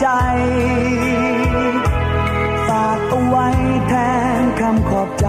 ใจฝากเอาไว้แทนคำขอบใจ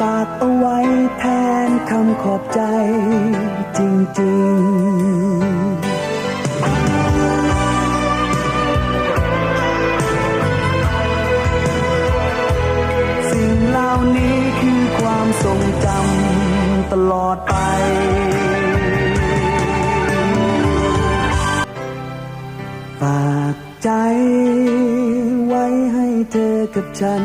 ฝากเอาไว้แทนคำขอบใจจริงๆสิ่งเหล่านี้คือความทรงจำตลอดไป ฝากใจไว้ให้เธอกับฉัน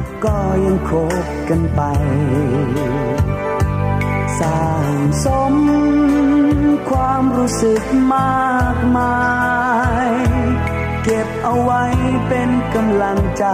ก็ยังคบกันไป สร้างสมความรู้สึกมากมาย เก็บเอาไว้เป็นกำลังใจ